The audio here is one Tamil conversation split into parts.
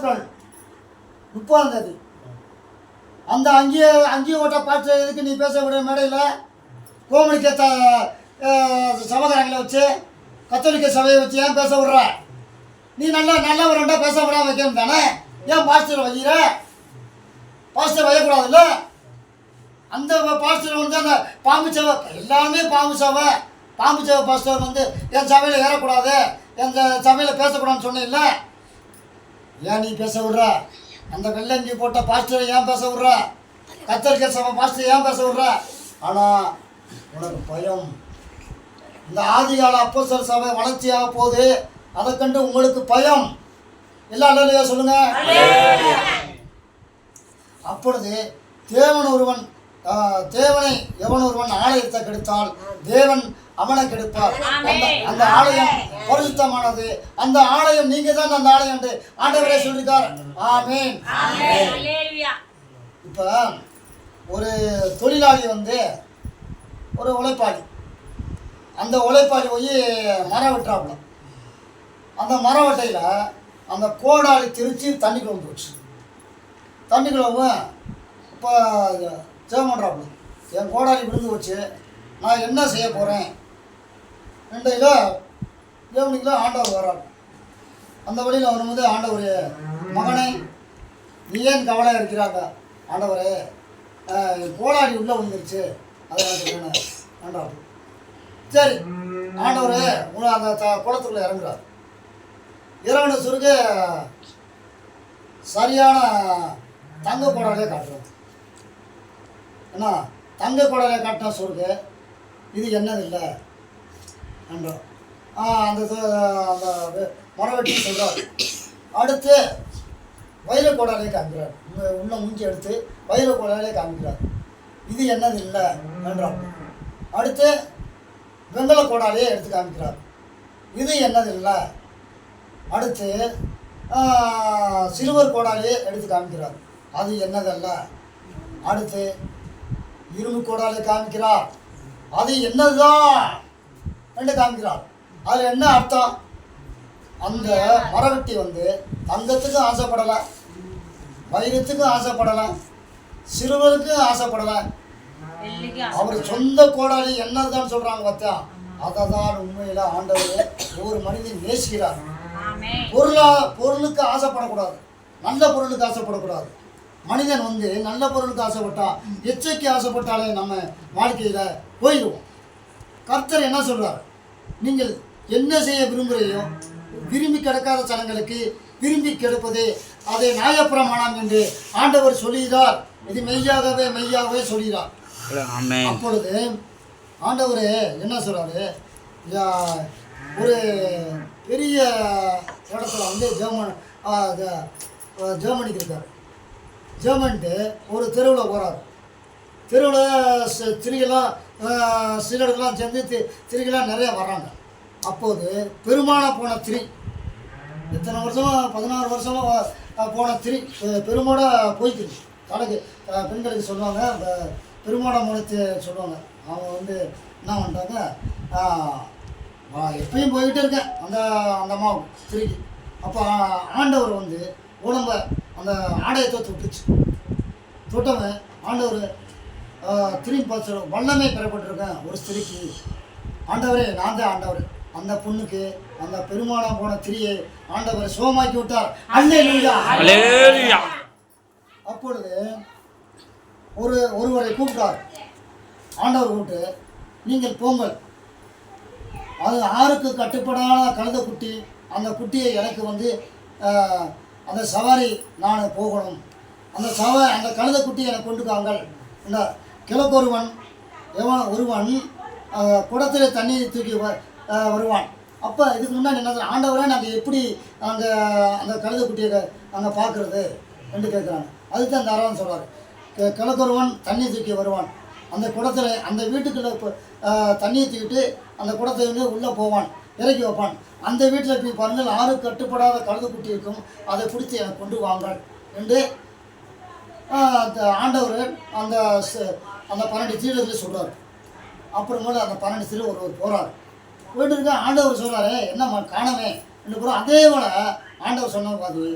ஏப்ரல் முப்பதாம் தேதி அந்த அங்கேயே அங்கேயே ஓட்ட பாட்டு எதுக்கு நீ பேச விட மேடையில்? கோமணிக்க த வச்சு கத்தோலிக்க சபையை வச்சு ஏன் பேச விடுற? நீ நல்லா நல்ல ஒரு ரெண்டா பேச விடாம வைக்கணும் தானே? ஏன் பாஸ்டர் வைக்கிற? பாஸ்டர் வைக்கக்கூடாதுல்ல? அந்த பாஸ்டர் வந்து அந்த பாம்பு சவை எல்லாமே பாம்பு சவை பாம்பு சவை பாஸ்டர் வந்து என் சபையில் ஏறக்கூடாது. என் சபையில் பேசக்கூடாதுன்னு சொன்னீங்கல்ல ஏன் நீ பேச விடுற? அந்த வெள்ளங்கி போட்ட பாஸ்டரை ஏன் பேச விடுற? கத்தரிக்க சபை பாஸ்டர் ஏன் பேச விடுற? ஆனால் உனக்கு பயம். இந்த ஆதிகால அப்போசர் சபை வளர்ச்சியாக போகுது. அதை கண்டு உங்களுக்கு பயம். இல்லை அல்லையா சொல்லுங்க. அப்பொழுது தேவன் ஒருவன் தேவனை எவன் ஒருவன் ஆலயத்தை கெடுத்தால் தேவன் அவனை கெடுப்பார். அந்த ஆலயம் பரிசுத்தமானது. அந்த ஆலயம் நீங்க தான் அந்த ஆலயம் என்று ஆண்டவரே சொல்லியிருக்கார். ஆமேன். இப்போ ஒரு தொழிலாளி வந்து ஒரு உழைப்பாளி. அந்த உழைப்பாளி போய் மரம் வெட்டுறாப்புல. அந்த மரம் வெட்டையில் அந்த கோடாளி திருச்சி தண்ணிக்குள்ள வந்துருச்சு தண்ணிக்குள்ள இப்போ ஜெபம் பண்ணுறாப்புல என் கோடாளி விழுந்து வச்சு நான் என்ன செய்ய போகிறேன் ரெண்டு கிலோ தேவனுக்குள்ள ஆண்டவர் வர்றாரு. அந்த வழியில் வரும்போது ஆண்டவர் மகனை நீ ஏன் கவலையாக இருக்கிறாங்க? ஆண்டவரே கோளாடி உள்ளே வந்துருச்சு அதை எனக்கு வேணும் ஆண்டவர் சரி ஆண்டவர் உங்களை அந்த த குளத்துக்குள்ளே இறங்குறார். இறங்கின சுருக்க சரியான தங்க கோடாலே காட்டுறாரு. என்ன? தங்க கோடாலே காட்டின சுருக்கு இது என்னது இல்லை? என்றோம் அந்த அந்த மரவெட்டி சொல்கிறார் அடுத்து வைர கோடாலே காமிக்கிறார் உள்ள- மூஞ்சி எடுத்து வைர கோடாலே காமிக்கிறார் இது என்னது இல்லை என்றார் அடுத்து வெங்கல கோடாலே எடுத்து காமிக்கிறார் இது என்னது இல்லை அடுத்து சிறுவர் கோடாலே எடுத்து காமிக்கிறார் அது என்னதல்ல? அடுத்து இரும்பு கோடாலே காமிக்கிறார் அது என்னதுதான் என்று காமிக்கிறார் அதில் என்ன அர்த்தம்? அந்த மரவெட்டி வந்து தங்கத்துக்கும் ஆசைப்படலை வைரத்துக்கும் ஆசைப்படலை சிறுவருக்கும் ஆசைப்படலை. அவர் சொந்த கோடாலி என்னதுதான் சொல்றாங்க பார்த்தா அதை தான் உண்மையில ஆண்டவர் ஒவ்வொரு மனிதன் நேசிக்கிறார். பொருளா பொருளுக்கு ஆசைப்படக்கூடாது. நல்ல பொருளுக்கு ஆசைப்படக்கூடாது. மனிதன் வந்து நல்ல பொருளுக்கு ஆசைப்பட்டா எச்சைக்கு ஆசைப்பட்டாலே நம்ம வாழ்க்கையில போயிடுவோம். கர்த்தர் என்ன சொல்றார்? நீங்கள் என்ன செய்ய விரும்புகிறீர்களோ விரும்பி கிடக்காத சனங்களுக்கு விரும்பி கிடப்பதே அதை நியாயப்பிரமாணம் என்று ஆண்டவர் சொல்லுகிறார் இது மெய்யாகவே மெய்யாகவே சொல்கிறார். அப்பொழுது ஆண்டவர் என்ன சொல்றாரு? யா- ஒரு பெரிய இடத்துல வந்து ஜெர்மன் ஜெர்மனிக்கு இருக்கார். ஜெர்மன்ட்டு ஒரு தெருவில் போகிறார் தெருவில் சிறுகெல்லாம் சிலர்கள்லாம் சேர்ந்து தி திரிகெல்லாம் நிறையா வர்றாங்க. அப்போது பெருமான போன திரி எத்தனை வருஷமாக பதினாறு வருஷமாக போன திரி பெருமாட போய்க்குது கணக்கு பெண்களுக்கு சொல்லுவாங்க ப- பெருமாட மூலத்தை சொல்லுவாங்க. அவங்க வந்து என்ன பண்ணிட்டாங்க எப்பயும் போய்கிட்டே இருக்கேன் அந்த அந்த அம்மா திரிக்கு. அப்போ ஆண்டவர் வந்து உடம்ப அந்த ஆடையத்தை தொட்டுச்சு தொட்டவன் ஆண்டவர் திரும்பி பார்த்து சொல்லுவாங்க, வல்லமை பெறப்பட்டிருக்கேன் ஒரு ஸ்திரிக்கு. ஆண்டவரே நான் தான் ஆண்டவர். அந்த பொண்ணுக்கு அந்த பெருமானம் போன திரியை ஆண்டவர் சுகமாக்கி விட்டார். அல்லேலூயா. அல்லேலூயா அப்பொழுது ஒரு ஒருவரை கூப்பிட்டார். ஆண்டவர் கூப்பிட்டு நீங்கள் போங்கள். அது ஆறுக்கு கட்டுப்படாத கழுத குட்டி அந்த குட்டியை எனக்கு வந்து அந்த சவாரி நான் போகணும். அந்த சவ அந்த கழுத குட்டியை எனக்கு கொண்டு வாங்கள் இந்த கிழக்கொருவன் எவன் ஒருவன் குடத்தில் தண்ணீர் தூக்கி வ- வருவான். அப்போ இதுக்கு முன்னாடி என்ன ஆண்டவரை நாங்கள் எப்படி அங்கே அந்த கழுத குட்டியை அங்கே பார்க்குறது என்று கேட்குறாங்க. அதுக்கு அந்த அறவன் சொல்கிறார் கிழக்கொருவன் தண்ணி தூக்கி வருவான். அந்த குடத்தில் அந்த வீட்டுக்குள்ளே இப்போ தண்ணியை தூக்கிட்டு அந்த குடத்தை வந்து உள்ளே போவான் இறக்கி வைப்பான். அந்த வீட்டில் போய் பாருங்கள் ஆறு கட்டுப்படாத கழுது குட்டி இருக்கும் அதை பிடிச்சி எனக்கு கொண்டு வாங்க. என்று அந்த ஆண்டவர் அந்த அந்த பன்னெண்டு சீடர்கள் சொல்கிறார் அப்புறமேல அந்த பன்னெண்டு சீடர் ஒருவர் போகிறார் போயிட்டு இருக்க ஆண்டவர் சொல்கிறாரு என்ன காணவே என்று கூட அதே போல் ஆண்டவர் சொன்ன பார்த்து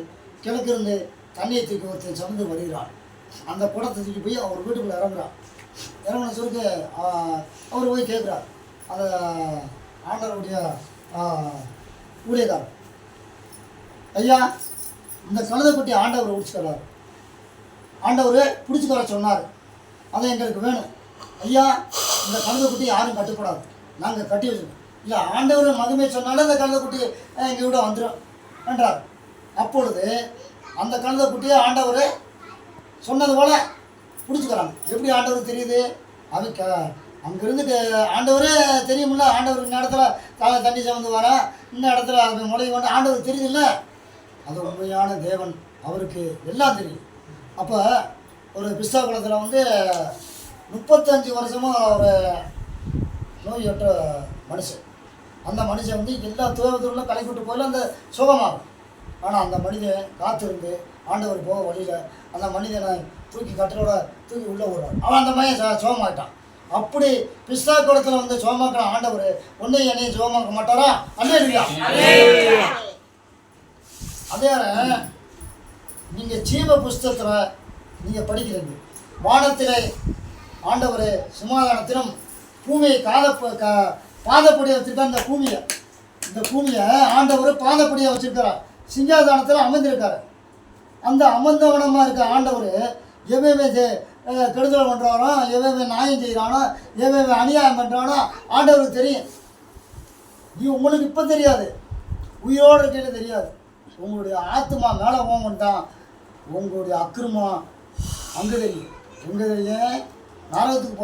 கிழக்கிருந்து தண்ணியை தூக்கி ஒருத்தன் சமந்து வருகிறான். அந்த குடத்தை தூக்கி போய் அவர் வீட்டுக்குள்ளே இறங்குறான். இறங்கின சொல்லிட்டு அவர் போய் கேட்குறார் அந்த ஆண்டவருடைய ஊழியதார் ஊழியக்காரர் ஐயா இந்த கழுதைக்குட்டி ஆண்டவர் பிடிச்சிக்கிறார் ஆண்டவர் பிடிச்சிக்கிற சொன்னார். அதை எங்களுக்கு வேணும். ஐயா இந்த கழுதைக்குட்டி யாரும் கட்டுப்படாது நாங்கள் கட்டி வச்சுருக்கோம். இல்லை ஆண்டவர் மதுமே சொன்னாலே அந்த கழுதைக்குட்டி எங்கள் விட வந்துடும் என்றார். அப்பொழுது அந்த கழுதைக்குட்டியை ஆண்டவர் சொன்னது போல் பிடிச்சிக்கிறாங்க. எப்படி ஆண்டவர் தெரியுது? அது க அங்கேருந்து ஆண்டவரே தெரியுமில்ல ஆண்டவர் இந்த இடத்துல தலை தண்ணி சமந்து வர இந்த இடத்துல அது முளைய கொண்டு ஆண்டவர் தெரியுதுல்ல? அது உண்மையான தேவன் அவருக்கு எல்லாம் தெரியும். அப்போ ஒரு பிஸ்தா குளத்தில் வந்து முப்பத்தஞ்சு வருஷமாக ஒரு நோயற்ற மனுஷன். அந்த மனுஷன் வந்து எல்லா துயரத்துள்ள கலைக்கிட்டு போயில அந்த சுகமாகும். ஆனால் அந்த மனிதன் காத்திருந்து ஆண்டவர் போக வழியில் அந்த மனிதனை தூக்கி கட்டலோட தூக்கி உள்ளே விடுறான் அவன் அந்த பையன் ச- சுகமாயிட்டான். அப்படி பிஸ்தா குளத்தில் வந்து சுகமாக்கின ஆண்டவர் ஒன்றையும் என்னையும் சுகமாக்க மாட்டாரா? அல்லே அதே நீங்கள் ஜீவ புஸ்தகத்தில் நீங்கள் படிக்கிறீங்க. வானத்திலே ஆண்டவர் சிமாதானத்திலும் பூமியை காத க பாதப்படியை வச்சுருக்கார் இந்த பூமியை. இந்த பூமியை ஆண்டவர் பாதப்படியை வச்சுருக்கிறார் சிங்காதானத்தில் அமர்ந்திருக்காரு. அந்த அமர்ந்தவனமாக இருக்க ஆண்டவர் எவ்வளவு கெடுதல் பண்ணுறானோ எவ்வளவு நியாயம் செய்கிறானோ எவ்வளவு அநியாயம் பண்ணுறானோ ஆண்டவருக்கு தெரியும். நீ உங்களுக்கு இப்போ தெரியாது. உயிரோடு இருக்கையில் தெரியாது. உங்களுடைய ஆத்மா மேலே போகும் தான் உங்களுடைய அக்கிரமம் அங்கு தெரியும். எங்கே தெரியும்? நாடகத்துக்கு போ